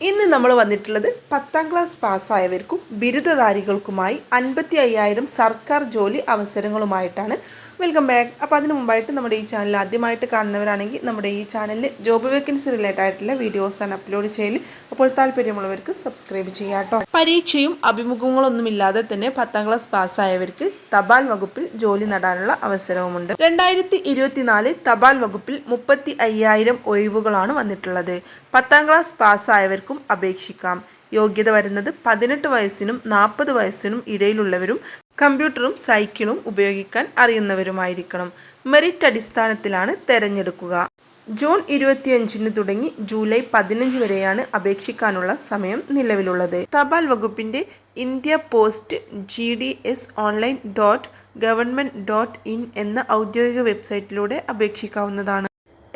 ഇന്ന് നമ്മൾ വന്നിട്ടുള്ളത് പത്താം ക്ലാസ് പാസ്സായവർക്കും ബിരുദധാരികൾക്കുമായി അൻപത്തി അയ്യായിരം സർക്കാർ ജോലി അവസരങ്ങളുമായിട്ടാണ് വെൽക്കം ബാക്ക് അപ്പോൾ അതിന് മുമ്പായിട്ട് നമ്മുടെ ഈ ചാനൽ ആദ്യമായിട്ട് കാണുന്നവരാണെങ്കിൽ നമ്മുടെ ഈ ചാനലിൽ ജോബ് വേക്കൻസി റിലേറ്റഡ് ആയിട്ടുള്ള വീഡിയോസാണ് അപ്ലോഡ് ചെയ്യൽ അപ്പോൾ താല്പര്യമുള്ളവർക്ക് സബ്സ്ക്രൈബ് ചെയ്യാം കേട്ടോ പരീക്ഷയും അഭിമുഖങ്ങളൊന്നുമില്ലാതെ തന്നെ പത്താം ക്ലാസ് പാസ്സായവർക്ക് തപാൽ വകുപ്പിൽ ജോലി നേടാനുള്ള അവസരവുമുണ്ട്. രണ്ടായിരത്തി തപാൽ വകുപ്പിൽ മുപ്പത്തി അയ്യായിരം ഒഴിവുകളാണ് വന്നിട്ടുള്ളത്. പത്താം ക്ലാസ് പാസ്സായവർക്കും അപേക്ഷിക്കാം. യോഗ്യത വരുന്നത് പതിനെട്ട് വയസ്സിനും നാൽപ്പത് വയസ്സിനും ഇടയിലുള്ളവരും കമ്പ്യൂട്ടറും സൈക്കിളും ഉപയോഗിക്കാൻ അറിയുന്നവരുമായിരിക്കണം. മെറിറ്റ് അടിസ്ഥാനത്തിലാണ് തെരഞ്ഞെടുക്കുക. ജൂൺ ഇരുപത്തിയഞ്ചിന് തുടങ്ങി ജൂലൈ പതിനഞ്ച് വരെയാണ് അപേക്ഷിക്കാനുള്ള സമയം നിലവിലുള്ളത്. തപാൽ വകുപ്പിന്റെ India post G D S online dot government dot in എന്ന ഔദ്യോഗിക വെബ്സൈറ്റിലൂടെ അപേക്ഷിക്കാവുന്നതാണ്.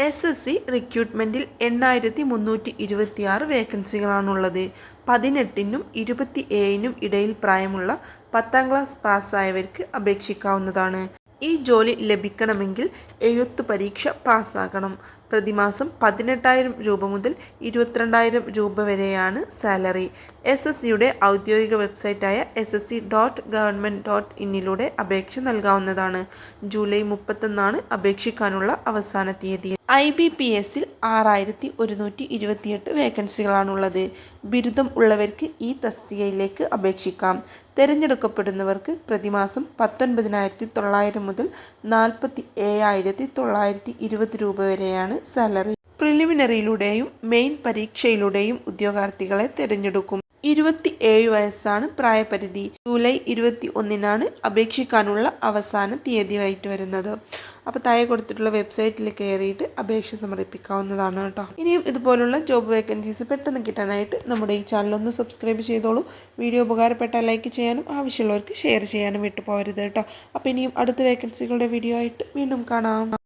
എസ് എസ് സി റിക്രൂട്ട്മെന്റിൽ എണ്ണായിരത്തി മുന്നൂറ്റി ഇരുപത്തി ആറ് വേക്കൻസികളാണുള്ളത് പതിനെട്ടിനും ഇരുപത്തി ഏഴിനും ഇടയിൽ പ്രായമുള്ള പത്താം ക്ലാസ് പാസ്സായവർക്ക് അപേക്ഷിക്കാവുന്നതാണ്. ഈ ജോലി ലഭിക്കണമെങ്കിൽ എഴുത്ത് പരീക്ഷ പാസ്സാകണം. പ്രതിമാസം പതിനെട്ടായിരം രൂപ മുതൽ ഇരുപത്തിരണ്ടായിരം രൂപ വരെയാണ് സാലറി. എസ് എസ് സിയുടെ ഔദ്യോഗിക വെബ്സൈറ്റായ S S C dot government dot ഇന്നിലൂടെ അപേക്ഷ നൽകാവുന്നതാണ്. ജൂലൈ മുപ്പത്തൊന്നാണ് അപേക്ഷിക്കാനുള്ള അവസാന തീയതി. ഐ ബി പി എസിൽ ആറായിരത്തി ഒരുന്നൂറ്റി ഇരുപത്തിയെട്ട് വേക്കൻസികളാണുള്ളത്. ബിരുദം ഉള്ളവർക്ക് ഈ തസ്തികയിലേക്ക് അപേക്ഷിക്കാം. തിരഞ്ഞെടുക്കപ്പെടുന്നവർക്ക് പ്രതിമാസം പത്തൊൻപതിനായിരത്തി തൊള്ളായിരം മുതൽ നാൽപ്പത്തി ഏഴായിരത്തി തൊള്ളായിരത്തി ഇരുപത് രൂപ വരെയാണ് സാലറി പ്രിലിമിനറിയിലൂടെയും മെയിൻ പരീക്ഷയിലൂടെയും ഉദ്യോഗാർത്ഥികളെ തിരഞ്ഞെടുക്കും. ഇരുപത്തി ഏഴ് വയസ്സാണ് പ്രായപരിധി. ജൂലൈ ഇരുപത്തി ഒന്നിനാണ് അപേക്ഷിക്കാനുള്ള അവസാന തീയതിയായിട്ട് വരുന്നത്. അപ്പോൾ താഴെ കൊടുത്തിട്ടുള്ള വെബ്സൈറ്റിൽ കയറിയിട്ട് അപേക്ഷ സമർപ്പിക്കാവുന്നതാണ് കേട്ടോ. ഇനിയും ഇതുപോലുള്ള ജോബ് വേക്കൻസീസ് പെട്ടെന്ന് കിട്ടാനായിട്ട് നമ്മുടെ ഈ ചാനൽ ഒന്ന് സബ്സ്ക്രൈബ് ചെയ്തോളൂ. വീഡിയോ ഉപകാരപ്പെട്ട ലൈക്ക് ചെയ്യാനും ആവശ്യമുള്ളവർക്ക് ഷെയർ ചെയ്യാനും വിട്ടു പോകരുത് കേട്ടോ. അപ്പോൾ ഇനിയും അടുത്ത വേക്കൻസികളുടെ വീഡിയോ ആയിട്ട് വീണ്ടും കാണാം.